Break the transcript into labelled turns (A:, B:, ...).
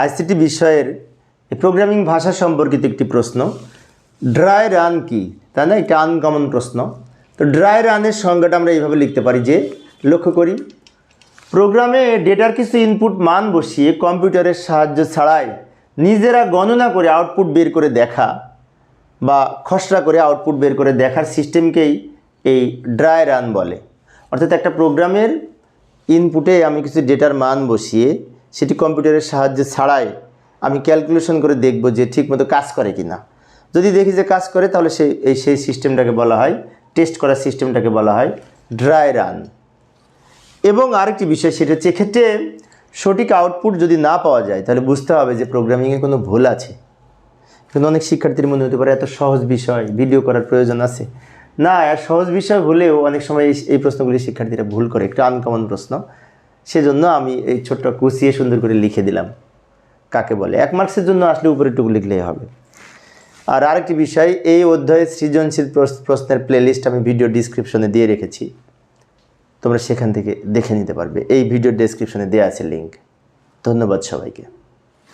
A: ICT বিষয়ের programming ভাষা সম্পর্কিত একটি প্রশ্ন। ড্রাই রান কি? তাই না? এটা আনকমন প্রশ্ন। তো ড্রাই রানের সংজ্ঞাটা আমরা এইভাবে লিখতে পারি যে, লক্ষ্য করি। প্রোগ্রামে ডেটার কিছু ইনপুট মান বসিয়ে কম্পিউটারের সাহায্য ছাড়াই নিজেরা গণনা করে আউটপুট বের করে দেখা বা খসড়া করে আউটপুট বের করে দেখার সিস্টেমকেই এই ড্রাই রান বলে। অর্থাৎ একটা প্রোগ্রামের ইনপুটে আমি কিছু ডেটার মান বসিয়ে সেটি কম্পিউটারের সাহায্যে ছাড়াই আমি ক্যালকুলেশন করে দেখব যে ঠিকমতো কাজ করে কি না যদি দেখি যে কাজ করে, তাহলে সেই, এই, সেই সিস্টেমটাকে বলা হয়, টেস্ট করার সিস্টেমটাকে বলা হয়, ড্রাই রান। এবং আরেকটি বিষয়, সেটা হচ্ছে এক্ষেত্রে সঠিক আউটপুট যদি না পাওয়া যায়, তাহলে বুঝতে হবে যে প্রোগ্রামিংয়ে কোনো ভুল আছে। কিন্তু অনেক শিক্ষার্থীর মনে হতে পারে এত সহজ বিষয় ভিডিও করার প্রয়োজন আছে। না, আর সহজ বিষয় হলেও অনেক সময় এই- প্রশ্নগুলি শিক্ষার্থীরা ভুল করে, একটু আনকমন প্রশ্ন। সেজন্য আমি এই ছোট্ট কুচিয়ে সুন্দর করে লিখে দিলাম। কাকে বলে? এক মার্কসের জন্য আসলে উপরে টুকু লিখলেই হবে। আর আরেকটি বিষয়, এই অধ্যায়ে সৃজনশীল প্রশ- প্রশ্নের প্লেলিস্ট আমি ভিডিও ডিসক্রিপশনে দিয়ে রেখেছি। তোমরা সেখান থেকে দেখে নিতে পারবে। এই ভিডিও ডিসক্রিপশনে দেওয়া আছে লিঙ্ক ধন্যবাদ সবাইকে।